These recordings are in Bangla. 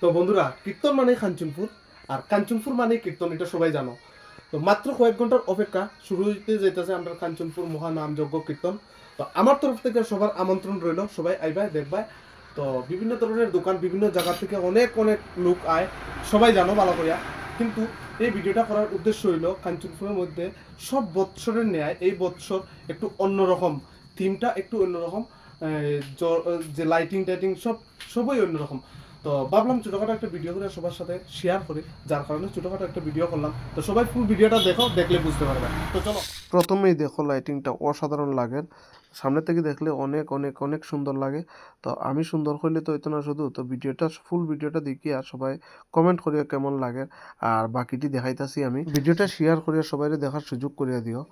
তো বন্ধুরা, কীর্তন মানে কাঞ্চনপুর আর কাঞ্চনপুর মানে কীর্তন, এটা সবাই জানো। তো মাত্র কয়েক ঘণ্টার অপেক্ষা শুরু হইতে যাইতেছে আমরা কাঞ্চনপুর মহানাম যজ্ঞ কীর্তন। তো আমার তরফ থেকে সবার আমন্ত্রণ রইল, সবাই আইবাই, দেখবাই। তো বিভিন্ন ধরনের দোকান, বিভিন্ন জায়গা থেকে অনেক অনেক লোক আয়, সবাই জানো ভালো করিয়া। কিন্তু এই ভিডিওটা করার উদ্দেশ্য হইল কাঞ্চনপুরের মধ্যে সব বৎসরের ন্যায় এই বৎসর একটু অন্যরকম থিমটা একটু অন্যরকম যে লাইটিং টাইটিং সব, সবই অন্যরকম। তো ভাবলাম ছোটখাটো একটা ভিডিও করে সবার সাথে শেয়ার করি। যার কারণে ছোটখাটো একটা ভিডিও করলাম। তো সবাই ফুল ভিডিওটা দেখো, দেখলে বুঝতে পারবে। তো চলো। প্রথমেই দেখো লাইটিংটা অসাধারণ লাগে। সামনে থেকে দেখলে অনেক অনেক অনেক সুন্দর লাগে। তো আমি সুন্দর করলে তো হইতো না শুধু। তো ভিডিওটা ফুল ভিডিওটা দেখি আর সবাই কমেন্ট করিয়া কেমন লাগে। আর বাকিটি দেখাইতাছি আমি। ভিডিওটা শেয়ার করিয়া সবাই দেখার সুযোগ করিয়া দিও।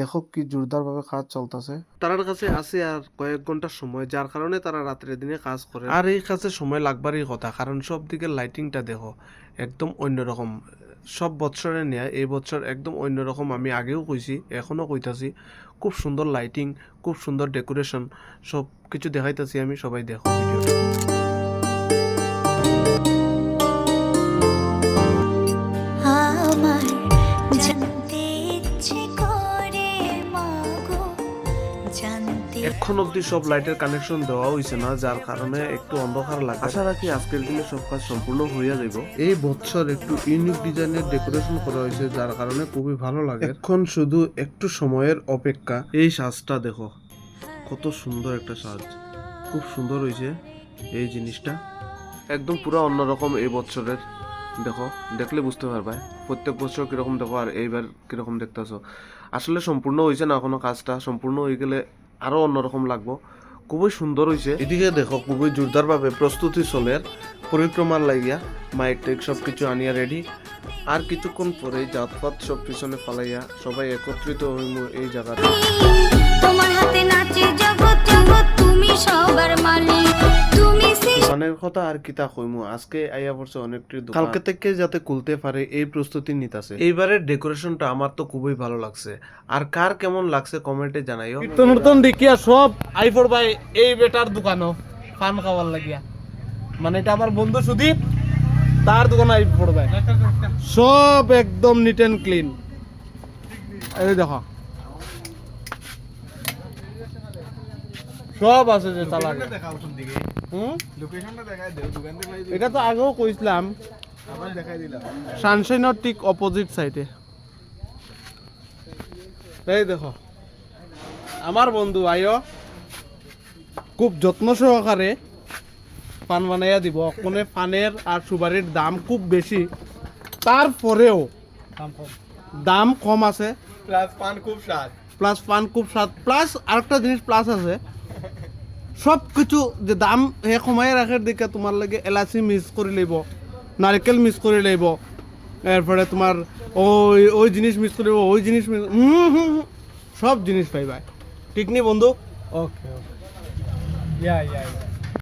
দেখো কি জোরদারভাবে কাজ চলতেছে। তারার কাছে আছে আর কয়েক ঘণ্টার সময় যার কারণে তারা রাত্রে দিনে কাজ করে। আর এই কাছে সময় লাগবারই কথা কারণ সব দিকে লাইটিংটা দেখো একদম অন্যরকম। সব বছরের নেয় এই বছর একদম অন্যরকম আমি আগেও কইছি এখনও কইতাছি। খুব সুন্দর লাইটিং খুব সুন্দর ডেকোরেশন সব কিছু দেখাইতাছি আমি সবাই দেখো ভিডিওটা। এখন অবধি সব লাইটের কানেকশন দেওয়া হয়েছে না যার কারণে একটু অন্ধকার লাগে। আশা রাখি আজকের দিনে সব কাজ সম্পূর্ণ হইয়া যাইব। এই বছর একটু ইউনিক ডিজাইনের ডেকোরেশন করা হয়েছে যার কারণে খুবই ভালো লাগে। এখন শুধু একটু সময়ের অপেক্ষা। এই সাজটা দেখো কত সুন্দর একটা সাজ। খুব সুন্দর হয়েছে এই জিনিসটা। একদম পুরো অন্যরকম এই বছরের দেখো দেখলে বুঝতে পারবে। প্রত্যেক বছর কীরকম দেখো আর এইবার কীরকম দেখতেছো। আসলে সম্পূর্ণ হয়েছে না কোনো কাজটা? সম্পূর্ণ হয়ে গেলে আরও অন্যরকম লাগবো। খুবই সুন্দর হয়েছে। এদিকে দেখো খুবই জোরদার ভাবে প্রস্তুতি চলে। পরিক্রমার লাগিয়া মাইক টাইক সব কিছু আনিয়া রেডি আর কিছুক্ষণ পরেই জাতপাত সব পিছনে ফালাইয়া সবাই একত্রিত হইম এই জায়গাতে। তোমার হাতে নাচে কথা আর কিতা কইমু? আজকে আইয়া পড়ছে অনেকটি কালকে থেকে যাতে খুলতে পারে এই প্রস্তুতি নিতাছে। এইবারের ডেকোরেশনটা আমার তো খুবই ভালো লাগছে। আর কার কেমন লাগছে কমেন্টে জানাইও। কীর্তন উর্তন দেখিয়া সব আই পড়বাই এই বেটার দোকানও পান খাওয়ার লাগিয়া। মানে এটা আমার বন্ধু সুদীপ তার দোকানে আই পড়বাই সব একদম নিট এন্ড ক্লিন। এই দেখো। সব আছে যে হুম? এটা তো আগেও কইছিলাম। সানশাইনের ঠিক অপোজিট সাইডে এই দেখো। আমার বন্ধু আয়ো খুব যত্ন সহকারে পান বানাইয়া দিব। কোনে পানের আর সুপারির দাম খুব বেশি। তারপরেও দাম কম। আছে। প্লাস পান খুব স্বাদ। প্লাস পান খুব স্বাদ। প্লাস আরেকটা জিনিস প্লাস আছে। সব কিছু যে দাম হে কমাই রাখার দিকে তোমার লাগে এলাচি মিক্স করে লইব নারকেল মিক্স করে লইব এরপরে তোমার ওই ওই জিনিস মিক্স করে ওই জিনিস সব জিনিস পাইবা ঠিক নি বন্ধু? ওকে ওকে ইয়া ইয়া